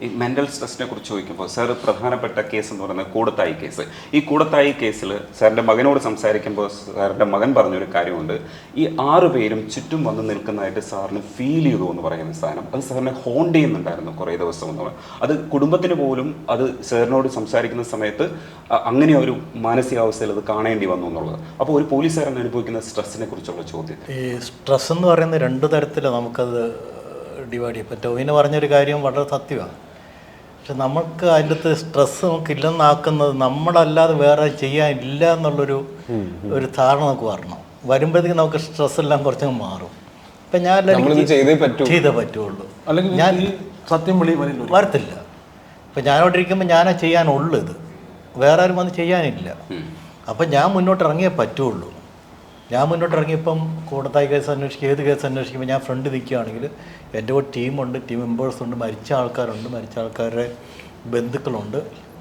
ഈ മെന്റൽ സ്ട്രെസ്സിനെ കുറിച്ച് ചോദിക്കുമ്പോൾ സാർ പ്രധാനപ്പെട്ട കേസ് എന്ന് പറയുന്നത് കൂടത്തായി കേസ് ഈ കൂടത്തായി കേസിൽ സാറിന്റെ മകനോട് സംസാരിക്കുമ്പോൾ സാറിന്റെ മകൻ പറഞ്ഞൊരു കാര്യമുണ്ട്. ഈ ആറു പേരും ചുറ്റും വന്ന് നിൽക്കുന്നതായിട്ട് സാറിന് ഫീൽ ചെയ്തു എന്ന് പറയുന്ന സാധനം. അത് സാറിനെ ഹോണ്ട് ചെയ്യുന്നുണ്ടായിരുന്നു കുറേ ദിവസം എന്ന് അത് കുടുംബത്തിന് പോലും അത് സാറിനോട് സംസാരിക്കുന്ന സമയത്ത് അങ്ങനെ ഒരു മാനസികാവസ്ഥയിൽ അത് കാണേണ്ടി വന്നു എന്നുള്ളത്. അപ്പോൾ ഒരു പോലീസുകാരൻ അനുഭവിക്കുന്ന സ്ട്രെസ്സിനെ കുറിച്ചുള്ള ചോദ്യം. ഈ സ്ട്രെസ് എന്ന് പറയുന്ന രണ്ട് തരത്തിലാണ് നമുക്കത് ഡിവൈഡ് ചെയ്യാം ഇപ്പം ടോവിന് പറഞ്ഞൊരു കാര്യം വളരെ സത്യമാണ് പക്ഷെ നമുക്ക് അതിന്റെ അകത്ത് സ്ട്രെസ് നമുക്ക് ഇല്ലെന്നാക്കുന്നത് നമ്മളല്ലാതെ വേറെ ചെയ്യാനില്ല എന്നുള്ളൊരു ഒരു ധാരണ നമുക്ക് വരണം. വരുമ്പോഴത്തേക്കും നമുക്ക് സ്ട്രെസ് എല്ലാം കുറച്ചങ്ങ് മാറും. ഇപ്പം ഞാൻ ചെയ്തേ പറ്റൂ. ചെയ്തേ പറ്റുള്ളൂ. അല്ലെങ്കിൽ ഞാൻ സത്യം വിളി വരത്തില്ല. ഇപ്പം ഞാനവിടെ ഇരിക്കുമ്പോൾ ഞാനാ ചെയ്യാനുള്ളൂ ഇത് വേറെ ആരും വന്ന് ചെയ്യാനില്ല. അപ്പം ഞാൻ മുന്നോട്ട് ഇറങ്ങിയേ പറ്റുള്ളൂ. ഞാൻ മുന്നോട്ട് ഇറങ്ങിയപ്പം കൂടത്തായി കേസ് അന്വേഷിക്കുക ഏത് കേസ് അന്വേഷിക്കുമ്പോൾ ഞാൻ ഫ്രണ്ട് നിൽക്കുകയാണെങ്കിൽ എന്റെ കൂടെ ടീമുണ്ട് ടീം മെമ്പേഴ്സ് ഉണ്ട് മരിച്ച ആൾക്കാരുണ്ട് മരിച്ച ആൾക്കാരുടെ ബന്ധുക്കളുണ്ട്.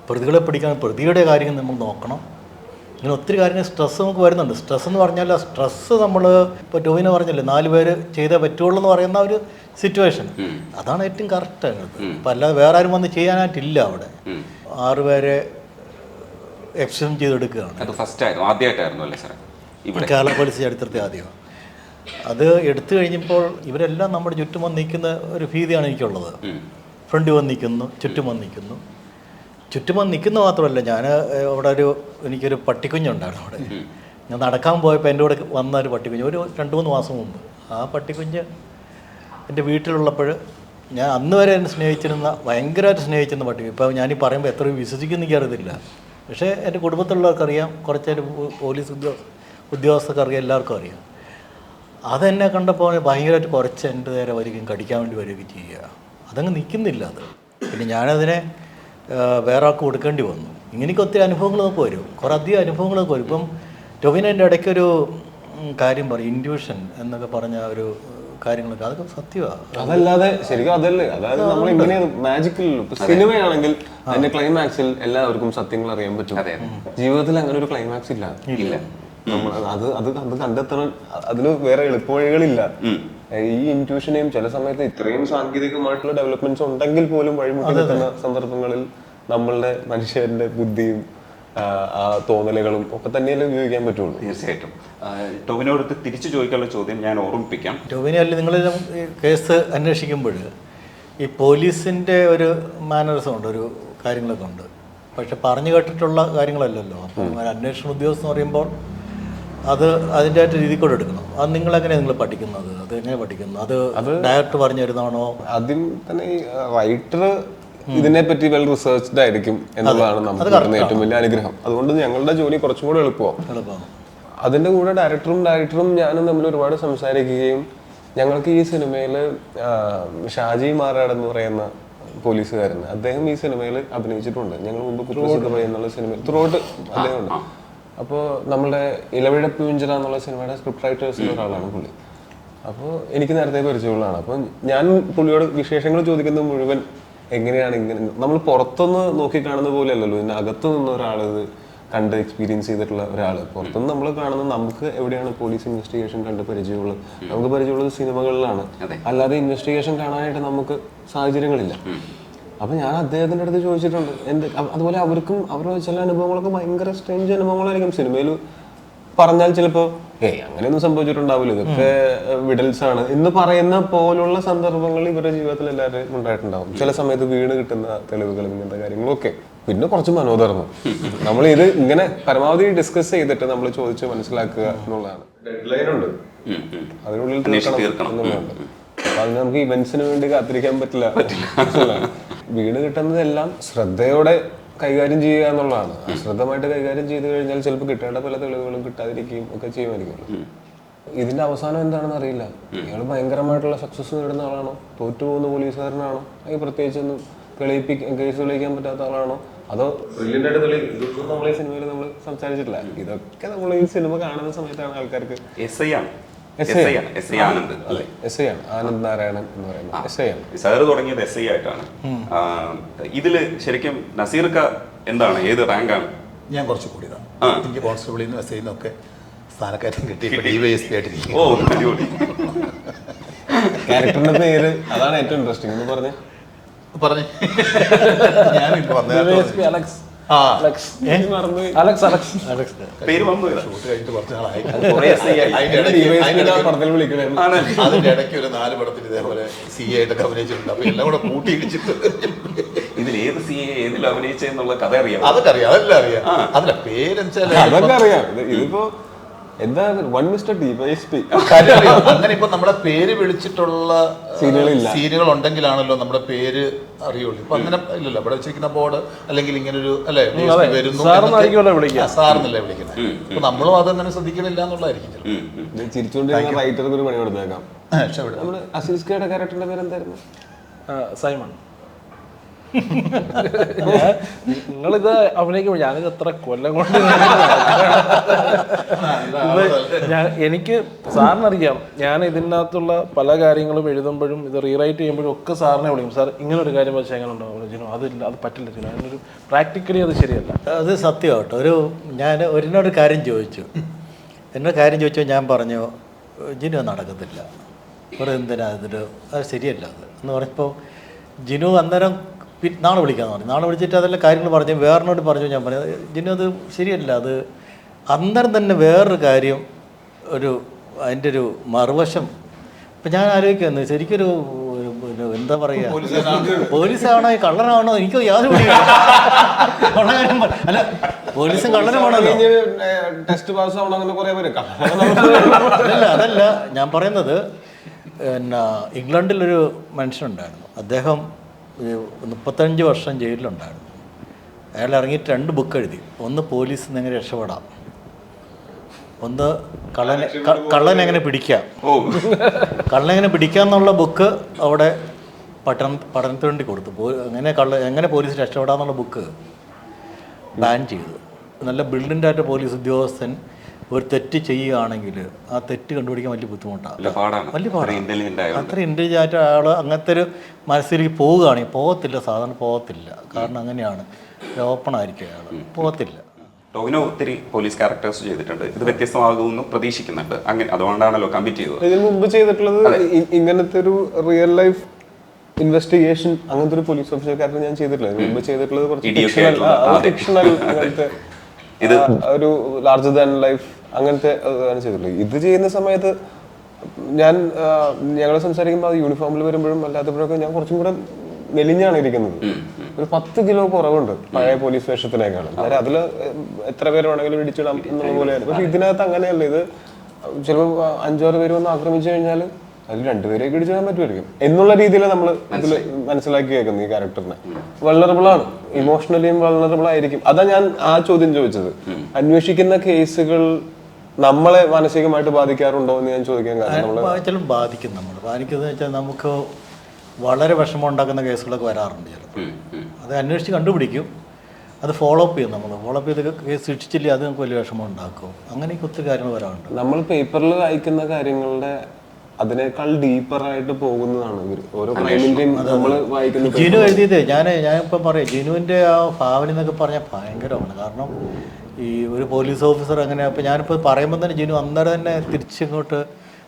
പ്രതികളെ പിടിക്കാൻ പ്രതിയുടെ കാര്യങ്ങൾ നമ്മൾ നോക്കണം. ഇങ്ങനെ ഒത്തിരി കാര്യങ്ങൾ സ്ട്രെസ് നമുക്ക് വരുന്നുണ്ട്. സ്ട്രെസ് എന്ന് പറഞ്ഞാൽ ആ സ്ട്രെസ് നമ്മൾ ഇപ്പോൾ ടോവിനെ പറഞ്ഞില്ലേ നാല് പേര് ചെയ്തേ പറ്റുള്ളൂ എന്ന് പറയുന്ന ഒരു സിറ്റുവേഷൻ അതാണ് ഏറ്റവും കറക്റ്റ് അതിനകത്ത് അപ്പം അല്ലാതെ വേറെ ആരും വന്ന് ചെയ്യാനായിട്ടില്ല അവിടെ. ആറുപേരെ എക്സ്റ്റെൻഡ് ചെയ്തെടുക്കുകയാണ്. അത് ഫസ്റ്റ് ആയിരുന്നു ആദ്യമായിട്ടായിരുന്നു അല്ലേ സാറേ? ഇവിടെ. കേരള പോലീസ് ചരിത്രത്തെ ആദ്യമാണ് അത് എടുത്തു കഴിഞ്ഞപ്പോൾ ഇവരെല്ലാം നമ്മുടെ ചുറ്റും വന്ന് നിൽക്കുന്ന ഒരു ഭീതിയാണ് എനിക്കുള്ളത്. ഫ്രണ്ട് വന്ന് നിൽക്കുന്നു ചുറ്റും വന്ന് നിൽക്കുന്നു. ചുറ്റും വന്ന് നിൽക്കുന്ന മാത്രമല്ല ഞാൻ അവിടെ ഒരു എനിക്കൊരു പട്ടിക്കുഞ്ഞുണ്ടായിരുന്നു അവിടെ. ഞാൻ നടക്കാൻ പോയപ്പോൾ എന്റെ കൂടെ വന്ന ഒരു പട്ടിക്കുഞ്ഞ് ഒരു രണ്ട് മൂന്ന് മാസം മുമ്പ്. ആ പട്ടിക്കുഞ്ഞ് എന്റെ വീട്ടിലുള്ളപ്പോൾ ഞാൻ അന്ന് വരെ എന്നെ സ്നേഹിച്ചിരുന്ന ഭയങ്കരമായിട്ട് സ്നേഹിച്ചിരുന്ന പട്ടി ഇപ്പോൾ ഞാനീ പറയുമ്പോൾ എത്ര വിശ്വസിക്കുന്ന എനിക്കറിയത്തില്ല. പക്ഷേ എന്റെ കുടുംബത്തിലുള്ളവർക്കറിയാം കുറച്ചൊരു പോലീസ് ഉദ്യോഗ ഉദ്യോഗസ്ഥർക്ക് അറിയാം എല്ലാവർക്കും അറിയാം. അതെന്നെ കണ്ടപ്പോൾ ഭയങ്കരമായിട്ട് കുറച്ച് എന്റെ നേരെ വരികയും കടിക്കാൻ വേണ്ടി വരികയും ചെയ്യുക. അതങ്ങ് നിൽക്കുന്നില്ല അത്. പിന്നെ ഞാനതിനെ വേറെ ആൾക്ക് കൊടുക്കേണ്ടി വന്നു. ഇങ്ങനെയൊക്കെ ഒത്തിരി അനുഭവങ്ങൾ നമുക്ക് വരും. കുറേ അധികം അനുഭവങ്ങളൊക്കെ വരും. ഇപ്പം ടൊവിനന്റെ ഇടയ്ക്കൊരു കാര്യം പറയും ഇൻഡ്യൂഷൻ എന്നൊക്കെ പറഞ്ഞ ഒരു കാര്യങ്ങളൊക്കെ. അതൊക്കെ സത്യമാണ് അതല്ലാതെ ശരിക്കും അതല്ലേ. അതായത് നമ്മൾ ഇങ്ങനെ മാജിക്കില്ലല്ലോ സിനിമയാണെങ്കിൽ അതിന്റെ ക്ലൈമാക്സിൽ എല്ലാവർക്കും സത്യങ്ങൾ അറിയാൻ പറ്റും. ജീവിതത്തിൽ അങ്ങനെ ഒരു ക്ലൈമാക്സ് ഇല്ല. ഇല്ല. അത് അത് അത് കണ്ടെത്തണം അതിന് വേറെ എളുപ്പവഴികളില്ല. ഈ ഇന്റ്യൂഷനെയും ചില സമയത്ത് ഇത്രയും സാങ്കേതികമായിട്ടുള്ള ഡെവലപ്മെന്റ്സ് ഉണ്ടെങ്കിൽ പോലും വഴിമുട്ടുന്ന നിൽക്കുന്ന സന്ദർഭങ്ങളിൽ നമ്മളുടെ മനുഷ്യന്റെ ബുദ്ധിയും തോന്നലുകളും ഒക്കെ തന്നെയല്ലേ ഉപയോഗിക്കാൻ പറ്റുള്ളൂ. തീർച്ചയായിട്ടും. ആ, ടോവിനോടുത്ത് തിരിച്ചു ചോദിക്കാനുള്ള ചോദ്യം ഞാൻ ഓർമ്മിപ്പിക്കാം. ടോവിനെ അല്ല നിങ്ങൾ കേസ് അന്വേഷിക്കുമ്പോൾ ഈ പോലീസിന്റെ ഒരു മാനറിസം ഉണ്ട് ഒരു കാര്യങ്ങളൊക്കെ ഉണ്ട്. പക്ഷെ പറഞ്ഞു കേട്ടിട്ടുള്ള കാര്യങ്ങളല്ലല്ലോ. അപ്പം അന്വേഷണ ഉദ്യോഗസ്ഥ എന്ന് പറയുമ്പോൾ അത് അതിന്റെ ആയിട്ട് രീതി കൂടെ എടുക്കണം അത് നിങ്ങൾ എങ്ങനെയാണ് നിങ്ങൾ പഠിക്കുന്നത്? അത് എങ്ങനെ പഠിക്കുന്നത്? അത് ഡയറക്ടർ പറഞ്ഞു തരുന്നതാണോ ആദ്യം തന്നെ റൈറ്റർ ഇതിനെ പറ്റി വെൽ റിസർച്ച്ഡ് ആയിരിക്കും എന്നുള്ളതാണ് നമുക്ക് കിട്ടുന്ന ഏറ്റവും വലിയ അനുഗ്രഹം. അതുകൊണ്ട് ഞങ്ങളുടെ ജോലി കുറച്ചും കൂടെ എളുപ്പമാണ്. അതിന്റെ കൂടെ ഡയറക്ടറും ഡയറക്ടറും ഞാനും തമ്മിൽ ഒരുപാട് സംസാരിക്കുകയും ഞങ്ങൾക്ക് ഈ സിനിമയിൽ ഷാജി മാറാട് എന്ന് പറയുന്ന പോലീസുകാരൻ അദ്ദേഹം ഈ സിനിമയിൽ അഭിനയിച്ചിട്ടുണ്ട്. ഞങ്ങൾ മുമ്പ് കുപ്രസിദ്ധ എന്നുള്ള സിനിമയിൽ അദ്ദേഹം അദ്ദേഹമുണ്ട് അപ്പോൾ നമ്മുടെ ഇലവിഴ പൂഞ്ചിറ എന്നുള്ള സിനിമയുടെ സ്ക്രിപ്റ്റ് റൈറ്റേഴ്സിൽ ഒരാളാണ് പുള്ളി. അപ്പോൾ എനിക്ക് നേരത്തെ പരിചയമുള്ളതാണ്. അപ്പോൾ ഞാൻ പുള്ളിയോട് വിശേഷങ്ങൾ ചോദിക്കുന്നത് മുഴുവൻ എങ്ങനെയാണ് ഇങ്ങനെ നമ്മൾ പുറത്തുനിന്ന് നോക്കി കാണുന്ന പോലെയല്ലല്ലോ. ഇതിന്റെ അകത്തു നിന്ന് ഒരാൾ ഇത് കണ്ട് എക്സ്പീരിയൻസ് ചെയ്തിട്ടുള്ള ഒരാൾ പുറത്തുനിന്ന് നമ്മൾ കാണുന്നത് നമുക്ക് എവിടെയാണ് പോലീസ് ഇൻവെസ്റ്റിഗേഷൻ കണ്ട് പരിചയമുള്ളത്? നമുക്ക് പരിചയമുള്ളത് സിനിമകളിലാണ്. അല്ലാതെ ഇൻവെസ്റ്റിഗേഷൻ കാണാനായിട്ട് നമുക്ക് സാഹചര്യങ്ങളില്ല. അപ്പൊ ഞാൻ അദ്ദേഹത്തിന്റെ അടുത്ത് ചോദിച്ചിട്ടുണ്ട് എന്ത് അതുപോലെ അവർക്കും അവരുടെ ചില അനുഭവങ്ങളൊക്കെ ഭയങ്കര സ്ട്രേഞ്ച് അനുഭവങ്ങളായിരിക്കും. സിനിമയിൽ പറഞ്ഞാൽ ചിലപ്പോ ഏയ് അങ്ങനെയൊന്നും സംഭവിച്ചിട്ടുണ്ടാവില്ല. ഇതൊക്കെ വിഡൽസ് ആണ് എന്ന് പറയുന്ന പോലുള്ള സന്ദർഭങ്ങൾ ഇവരുടെ ജീവിതത്തിൽ എല്ലാവരും ഉണ്ടായിട്ടുണ്ടാവും. ചില സമയത്ത് വീണ് കിട്ടുന്ന തെളിവുകളും ഇങ്ങനത്തെ കാര്യങ്ങളും ഒക്കെ പിന്നെ കുറച്ച് മനോധർമ്മം. നമ്മൾ ഇത് ഇങ്ങനെ പരമാവധി ഡിസ്കസ് ചെയ്തിട്ട് നമ്മൾ ചോദിച്ച് മനസ്സിലാക്കുക എന്നുള്ളതാണ്. ഡെഡ് ലൈൻ ഉണ്ട് അതിനുള്ളിൽ തീർക്കണം എന്നുള്ളതാണ്. അപ്പൊ അത് നമുക്ക് ഇവന്റ്സിന് വേണ്ടി കാത്തിരിക്കാൻ പറ്റില്ല. എന്നുള്ളതാണ്. വീണ് കിട്ടുന്നതെല്ലാം ശ്രദ്ധയോടെ കൈകാര്യം ചെയ്യുക എന്നുള്ളതാണ്. അശ്രദ്ധമായിട്ട് കൈകാര്യം ചെയ്തു കഴിഞ്ഞാൽ ചിലപ്പോൾ കിട്ടേണ്ട പല തെളിവുകളും കിട്ടാതിരിക്കുകയും ഒക്കെ ചെയ്യുമായിരിക്കും. ഇതിന്റെ അവസാനം എന്താണെന്ന് അറിയില്ല. ഇയാൾ ഭയങ്കരമായിട്ടുള്ള സക്സസ് നേടുന്ന ആളാണോ? തോറ്റുപോകുന്ന പോലീസുകാരനാണോ? അല്ലെങ്കിൽ പ്രത്യേകിച്ചൊന്നും തെളിയിപ്പിക്കാൻ കേസ് തെളിയിക്കാൻ പറ്റാത്ത ആളാണോ? അതോ ഇതൊന്നും നമ്മൾ ഈ സിനിമയിൽ നമ്മൾ സംസാരിച്ചിട്ടില്ല. ഇതൊക്കെ നമ്മൾ ഈ സിനിമ കാണുന്ന സമയത്താണ് ആൾക്കാർക്ക് എസ് ഐ ആണ്. എസ് ഐ ആണ്. S I Anand. അതെ എസ് ഐ ആണ്. ആനന്ദ് നാരായണൻ എന്ന് പറയുന്നത്. എസ് ഐ ആണ്. സാറ് തുടങ്ങിയത് എസ് ഐ ആയിട്ടാണ്. ഇതിൽ ശരിക്കും നസീർക്ക എന്താണ്? ഏത് റാങ്കാണ്? ഞാൻ കുറച്ച് കൂടിയതാണ്. എനിക്ക് കോൺസ്റ്റബിളിൽ നിന്ന് എസ് ഒക്കെ സ്ഥാനക്കയറ്റം കിട്ടി. DYSP D Y S P ആയിട്ടിരിക്കും ഓ അടിപൊളി. ക്യാരക്ടറിന്റെ പേര് അതാണ് ഏറ്റവും ഇൻട്രസ്റ്റിംഗ് എന്ന് പറഞ്ഞേ. പറഞ്ഞു. ഞാൻ അലക്സ് അലക്സ് അലക്സ് അലക്സ് പേര് പടത്തിൽ വിളിക്കണേ അതിന്റെ ഇടയ്ക്ക് ഒരു നാല് പടത്തിൽ ഇതേപോലെ സി ആയിട്ടൊക്കെ അഭിനയിച്ചിട്ടുണ്ട്. അപ്പൊ എല്ലാം കൂടെ കൂട്ടി ഇടിച്ചിട്ട് ഇതിൽ ഏത് സി എ ഏതിൽ അഭിനയിച്ചെന്നുള്ള കഥ അറിയാം അതൊക്കെ അറിയാം. അതെല്ലാം അറിയാം. അതല്ല പേരെച്ചാൽ അതൊക്കെ അറിയാം. ഇത് ഇതിപ്പോ എന്താ one mister D Y S P അങ്ങനെ ഇപ്പൊ നമ്മുടെ പേര് വിളിച്ചിട്ടുള്ള. സീനുകൾ ഉണ്ടെങ്കിലാണല്ലോ നമ്മുടെ പേര് അറിയുള്ളൂ. ഇപ്പൊ അങ്ങനെ ഇല്ലല്ലോ. ഇവിടെ വെച്ചിരിക്കുന്ന ബോർഡ് അല്ലെങ്കിൽ ഇങ്ങനെ ഒരു അല്ലെ വരുന്നു. സാറിനല്ലേ വിളിക്കുന്നത്. അപ്പൊ നമ്മളും അതങ്ങനെ ശ്രദ്ധിക്കണില്ല എന്നുള്ളതായിരിക്കും. ചിരിച്ചുകൊണ്ടിരുന്ന റൈറ്റർക്ക് ഒരു പണി കൊടുത്തേക്കാം. നമ്മുടെ അസീസ്കയുടെ ക്യാരക്ടറിന്റെ പേര് എന്തായിരുന്നു സൈമൺ. നിങ്ങളിത് അഭിനയിക്കുമ്പോൾ ഞാനിത് എത്ര കൊല്ലം കൊണ്ട് ഞാൻ എനിക്ക് സാറിനറിയാം. ഞാൻ ഇതിനകത്തുള്ള പല കാര്യങ്ങളും എഴുതുമ്പോഴും ഇത് റീറൈറ്റ് ചെയ്യുമ്പോഴും ഒക്കെ സാറിനെ വിളിക്കും. സാർ ഇങ്ങനെ ഒരു കാര്യം വെച്ചാൽ എങ്ങനെ ഉണ്ടാവും ജിനോ അതില്ല അത് പറ്റില്ല ജിനോ അതിനൊരു പ്രാക്ടിക്കലി അത് ശരിയല്ല. അത് സത്യമാട്ടോ. ഒരു ഞാൻ ഒരിനോട് കാര്യം ചോദിച്ചു. എന്നോട് കാര്യം ചോദിച്ചോ ഞാൻ പറഞ്ഞു ജിനു നടക്കത്തില്ല. ഒരു എന്തിനാ ഇതിൽ അത് ശരിയല്ല അത്. എന്ന് പറഞ്ഞപ്പോൾ ജിനു അന്നേരം പി- നാളെ വിളിക്കാന്ന് പറഞ്ഞു. നാളെ വിളിച്ചിട്ട് അതെല്ലാം കാര്യങ്ങൾ പറഞ്ഞു. വേറിനോട് പറഞ്ഞു ഞാൻ പറഞ്ഞു ഇതിന് അത് ശരിയല്ല. അത് അന്നേരം തന്നെ വേറൊരു കാര്യം ഒരു അതിന്റെ ഒരു മറുവശം. ഇപ്പം ഞാൻ ആലോചിക്കുന്നു ശരിക്കൊരു പിന്നെ എന്താ പറയുക പോലീസാണോ കള്ളനാണോ എനിക്ക് യാതൊരു അല്ല പോലീസും കള്ളനുമാണല്ലോ. ടെസ്റ്റ് പാസ് പേര് അതല്ല. ഞാൻ പറയുന്നത് പിന്നെ ഇംഗ്ലണ്ടിലൊരു മനുഷ്യനുണ്ടായിരുന്നു. അദ്ദേഹം മുപ്പത്തഞ്ച് വർഷം ജയിലിലുണ്ടായിരുന്നു. അയാൾ ഇറങ്ങിയിട്ട് രണ്ട് ബുക്ക് എഴുതി. ഒന്ന് പോലീസ് നിന്ന് എങ്ങനെ രക്ഷപ്പെടാം. ഒന്ന് കള്ളനെ കള്ളൻ കള്ളനെ എങ്ങനെ പിടിക്കാം. ഓ. പിടിക്കാം എന്നുള്ള ബുക്ക് അവിടെ പഠന പഠനത്തിന് വേണ്ടി കൊടുത്തു എങ്ങനെ കള്ള എങ്ങനെ പോലീസ് രക്ഷപ്പെടാം എന്നുള്ള ബുക്ക് ബാൻ ചെയ്തു. നല്ല ബിൽഡിന്റായിട്ട് പോലീസ് ഉദ്യോഗസ്ഥൻ ഒരു തെറ്റ് ചെയ്യുകയാണെങ്കിൽ ആ തെറ്റ് കണ്ടുപിടിക്കാൻ വലിയ ബുദ്ധിമുട്ടാണ് വലിയ പാടാണ് അത്ര ഇന്റലിജന്റ് ആയിട്ട് അയാൾ അങ്ങനത്തെ ഒരു മനസ്സിലേക്ക് പോവുകയാണെങ്കിൽ പോകത്തില്ല സാധാരണ പോകത്തില്ല. കാരണം അങ്ങനെയാണ്. ഓപ്പൺ ആയിരിക്കും അയാൾ പോകത്തില്ല. ടോവിനോ ഒത്തിരി പോലീസ് ക്യാരക്ടേഴ്സ് ചെയ്തിട്ടുണ്ട്. ഇത് വ്യത്യസ്തമാകുമെന്ന് പ്രതീക്ഷിക്കുന്നുണ്ട്. അങ്ങനെ അതുകൊണ്ടാണല്ലോ കമ്മിറ്റ് ചെയ്തത്. ഇതിന് മുമ്പ് ചെയ്തിട്ടുള്ളത് ഇങ്ങനത്തെ ഒരു റിയൽ ലൈഫ് ഇൻവെസ്റ്റിഗേഷൻ അങ്ങനത്തെ ഒരു പോലീസ് ഓഫീസർ ക്യാരക്ടർ ഞാൻ ചെയ്തിട്ടില്ല. ഇതിന് മുമ്പ് ചെയ്തിട്ടുള്ളത് കുറച്ച് ഫിക്ഷണൽ അങ്ങനത്തെ ഇത് ഒരു ലാർജർ ദാൻ ലൈഫ് അങ്ങനത്തെ ചെയ്തിട്ടുള്ളത് ഇത് ചെയ്യുന്ന സമയത്ത് ഞാൻ ഞങ്ങൾ സംസാരിക്കുമ്പോൾ അത് യൂണിഫോമിൽ വരുമ്പോഴും അല്ലാത്തപ്പോഴൊക്കെ ഞാൻ കുറച്ചും കൂടെ മെലിഞ്ഞാണ് ഇരിക്കുന്നത്. ഒരു പത്ത് കിലോ കുറവുണ്ട് പഴയ പോലീസ് വേഷത്തിനേക്കാളും. അതായത് അതിൽ എത്ര പേര് വേണമെങ്കിലും ഇടിച്ചിടാം എന്നുള്ള പോലെയാണ്. പക്ഷെ ഇതിനകത്ത് അങ്ങനെയല്ല. ഇത് ചിലപ്പോൾ അഞ്ചാറ് പേര് വന്ന് ആക്രമിച്ചു കഴിഞ്ഞാൽ അതിൽ രണ്ടുപേരെയൊക്കെ ഇടിച്ചിടാൻ പറ്റുമായിരിക്കും. എന്നുള്ള രീതിയിൽ നമ്മൾ ഇതിൽ മനസ്സിലാക്കി കേൾക്കുന്നത് ഈ ക്യാരക്ടറിനെ. വൾണറബിൾ ആണ്. ഇമോഷണലിയും വൾണറബിൾ ആയിരിക്കും. അതാ ഞാൻ ആ ചോദ്യം ചോദിച്ചത്. അന്വേഷിക്കുന്ന കേസുകൾ നമ്മളെ മാനസികമായിട്ട് ബാധിക്കാറുണ്ടോ എന്ന് ഞാൻ ചോദിക്കാൻ കാരണം ബാധിക്കും നമ്മൾ ബാധിക്കുന്നത് വെച്ചാൽ നമുക്ക് വളരെ വിഷമം ഉണ്ടാക്കുന്ന കേസുകളൊക്കെ വരാറുണ്ട് ചിലപ്പോൾ. അത് അന്വേഷിച്ച് കണ്ടുപിടിക്കും. അത് ഫോളോ അപ്പ് ചെയ്യും നമ്മൾ ഫോളോ അപ്പ് ചെയ്ത് കേസ് ശിക്ഷിച്ചില്ലേ അത് നമുക്ക് വലിയ വിഷമം ഉണ്ടാക്കും. അങ്ങനെയൊക്കെ ഒത്തിരി കാര്യങ്ങൾ വരാറുണ്ട്. നമ്മൾ പേപ്പറിൽ വായിക്കുന്ന കാര്യങ്ങളുടെ അതിനേക്കാൾ ഡീപ്പർ ആയിട്ട് പോകുന്നതാണ് ഓരോ ക്രൈമിന്റെയും നമ്മൾ വായിക്കുന്ന ജിനു എഴുതിയത് ഞാൻ ഞാൻ ഞാനിപ്പം പറയാം ജിനുവിന്റെ ആ ഭാവന എന്നൊക്കെ പറഞ്ഞാൽ ഭയങ്കരമാണ്. കാരണം ഈ ഒരു പോലീസ് ഓഫീസർ അങ്ങനെ അപ്പോൾ ഞാനിപ്പോൾ പറയുമ്പോൾ തന്നെ ജിനു അന്നേരം തന്നെ തിരിച്ചിങ്ങോട്ട്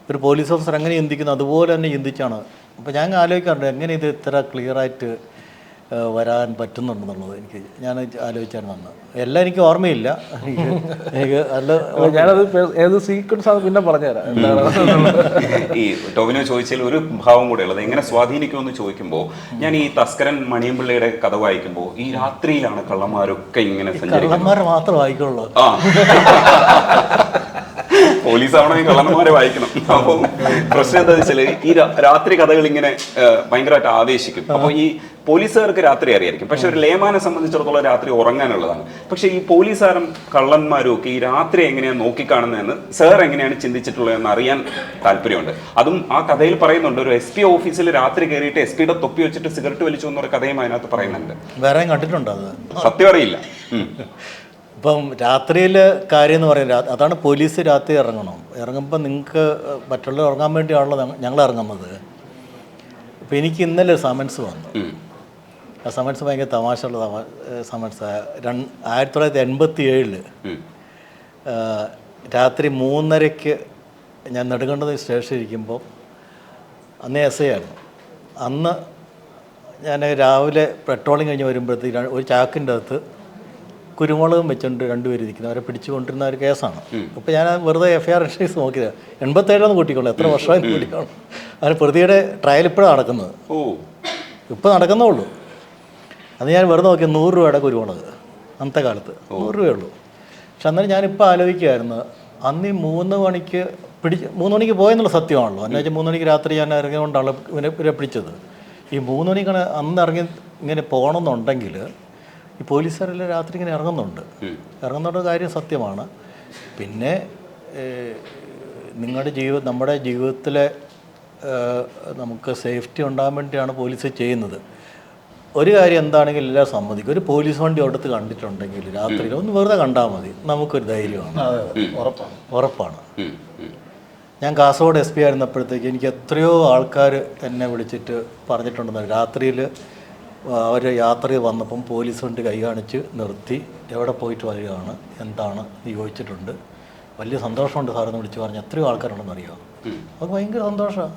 ഒരു പോലീസ് ഓഫീസർ എങ്ങനെ ചിന്തിക്കുന്നു? അതുപോലെ തന്നെ ചിന്തിച്ചാണ്. അപ്പോൾ ഞാൻ ആലോചിക്കാറുണ്ട് എങ്ങനെ ഇത് ഇത്ര ക്ലിയറായിട്ട് വരാൻ പറ്റുന്നുണ്ടെന്നുള്ളത് എനിക്ക് ഞാൻ ആലോചിച്ചായിരുന്നു അന്ന് എല്ലാം എനിക്ക് ഓർമ്മയില്ല. എനിക്ക് എനിക്ക് നല്ല ഞാനത് ഏത് സീക്വൻസ് ആണ് പിന്നെ പറഞ്ഞുതരാം. ഈ ടോവിനോ ചോദിച്ചതിൽ ഒരു ഭാവം കൂടെ ഉള്ളത്. എങ്ങനെ സ്വാധീനിക്കുമെന്ന് ചോദിക്കുമ്പോൾ ഞാൻ ഈ തസ്കരൻ മണിയമ്പിള്ളയുടെ കഥ വായിക്കുമ്പോൾ ഈ രാത്രിയിലാണ് കള്ളന്മാരൊക്കെ ഇങ്ങനെ കള്ളന്മാരെ മാത്രം വായിക്കുള്ളൂ. പോലീസ് ആവണമെങ്കിൽ കള്ളന്മാരെ വായിക്കണം. അപ്പം പ്രശ്നം എന്താ വെച്ചാൽ ഈ രാത്രി കഥകൾ ഇങ്ങനെ ഭയങ്കരമായിട്ട് ആവേശിക്കും. അപ്പോൾ ഈ പോലീസുകാർക്ക് രാത്രി അറിയായിരിക്കും. പക്ഷെ ഒരു ലേമാനെ സംബന്ധിച്ചിടത്തോളം രാത്രി ഉറങ്ങാനുള്ളതാണ്. പക്ഷെ ഈ പോലീസുകാരും കള്ളന്മാരും ഒക്കെ ഈ രാത്രി എങ്ങനെയാണ് നോക്കിക്കാണുന്നതെന്ന് സാർ എങ്ങനെയാണ് ചിന്തിച്ചിട്ടുള്ളതെന്ന് അറിയാൻ താല്പര്യമുണ്ട്. അതും ആ കഥയിൽ പറയുന്നുണ്ട്. ഒരു എസ് പി ഓഫീസിൽ രാത്രി കയറിയിട്ട് എസ് പിയുടെ തൊപ്പി വെച്ചിട്ട് സിഗരറ്റ് വലിച്ചു എന്നൊരു കഥയും അതിനകത്ത് പറയുന്നുണ്ട്. വേറെ കണ്ടിട്ടുണ്ടോ അത്? സത്യം അറിയില്ല. ഉം. ഇപ്പം രാത്രിയിൽ കാര്യം എന്ന് പറയുന്നത് അതാണ് പോലീസ് രാത്രി ഇറങ്ങണം. ഇറങ്ങുമ്പോൾ നിങ്ങൾക്ക് മറ്റുള്ളവർ ഇറങ്ങാൻ വേണ്ടിയാണല്ലോ ഞങ്ങ- ഞങ്ങൾ ഇറങ്ങുന്നത്. അപ്പോൾ എനിക്ക് ഇന്നലെ സമൻസ് വന്നു. ആ സമൻസ് ഭയങ്കര തമാശയുള്ള തമാ- സമൻസ് രണ്ട് ആയിരത്തി തൊള്ളായിരത്തി എൺപത്തി ഏഴിൽ രാത്രി മൂന്നരയ്ക്ക് ഞാൻ നെടുങ്കണ്ടത് സ്റ്റേഷനിൽ ഇരിക്കുമ്പോൾ അന്ന് എസ് ഐ ആണ് അന്ന് ഞാൻ രാവിലെ പെട്രോളിങ് കഴിഞ്ഞ് വരുമ്പോഴത്തേക്ക് ഒരു ചാക്കിന്റെ അകത്ത് കുരുമുളകും വെച്ചുകൊണ്ട് രണ്ടുപേരും ഇരിക്കുന്നത്. അവരെ പിടിച്ചുകൊണ്ടിരുന്ന ഒരു കേസാണ്. അപ്പോൾ ഞാൻ വെറുതെ എഫ് ഐ ആർ രജിസ്റ്റേഴ്സ് നോക്കിയത്. എൺപത്തേഴാന്ന് കൂട്ടിക്കോളൂ. എത്ര വർഷമായി കൂട്ടിക്കോളൂ. അതിന് പ്രതിയുടെ ട്രയൽ ഇപ്പോഴാണ് നടക്കുന്നത്. ഓ. ഇപ്പോൾ നടക്കുന്നേ ഉള്ളൂ. അത് ഞാൻ വെറുതെ നോക്കി നൂറ് രൂപയുടെ കുരുമുളക് അന്നത്തെ കാലത്ത്. നൂറ് രൂപയേ ഉള്ളൂ. പക്ഷെ അന്നേരം ഞാനിപ്പോൾ ആലോചിക്കുമായിരുന്നു അന്ന് ഈ മൂന്ന് മണിക്ക് പിടി മൂന്ന് മണിക്ക് പോയെന്നുള്ള സത്യമാണല്ലോ. എന്നു വെച്ചാൽ മൂന്ന് മണിക്ക് രാത്രി ഞാൻ ഇറങ്ങിയതുകൊണ്ടാണ് ഇവരെ പിടിച്ചത്. ഈ മൂന്ന് മണിക്കാണ് അന്ന് ഇറങ്ങി ഇങ്ങനെ പോകണമെന്നുണ്ടെങ്കിൽ ഈ പോലീസുകാരെല്ലാം രാത്രി ഇങ്ങനെ ഇറങ്ങുന്നുണ്ട്. ഇറങ്ങുന്നുണ്ട് കാര്യം സത്യമാണ്. പിന്നെ നിങ്ങളുടെ ജീവിത നമ്മുടെ ജീവിതത്തിലെ നമുക്ക് സേഫ്റ്റി ഉണ്ടാകാൻ വേണ്ടിയാണ് പോലീസ് ചെയ്യുന്നത്. ഒരു കാര്യം എന്താണെങ്കിലും എല്ലാം സമ്മതിക്കും. ഒരു പോലീസ് വണ്ടി അവിടുത്തെ കണ്ടിട്ടുണ്ടെങ്കിൽ രാത്രി ഒന്ന് വെറുതെ കണ്ടാൽ മതി. നമുക്കൊരു ധൈര്യമാണ്. ഉറപ്പാണ്. ഞാൻ കാസർഗോഡ് എസ് പി ആയിരുന്നപ്പോഴത്തേക്ക് എനിക്ക് എത്രയോ ആൾക്കാർ എന്നെ വിളിച്ചിട്ട് പറഞ്ഞിട്ടുണ്ടെന്ന്. രാത്രിയിൽ അവർ യാത്ര വന്നപ്പം പോലീസ് കൊണ്ട് കൈ കാണിച്ച് നിർത്തി എവിടെ പോയിട്ട് വരികയാണ് എന്താണ് ചോദിച്ചിട്ടുണ്ട്. വലിയ സന്തോഷമുണ്ട് സാറെന്ന് വിളിച്ച് പറഞ്ഞ്. എത്രയോ ആൾക്കാരുണ്ടെന്ന് അറിയാം. അത് ഭയങ്കര സന്തോഷമാണ്.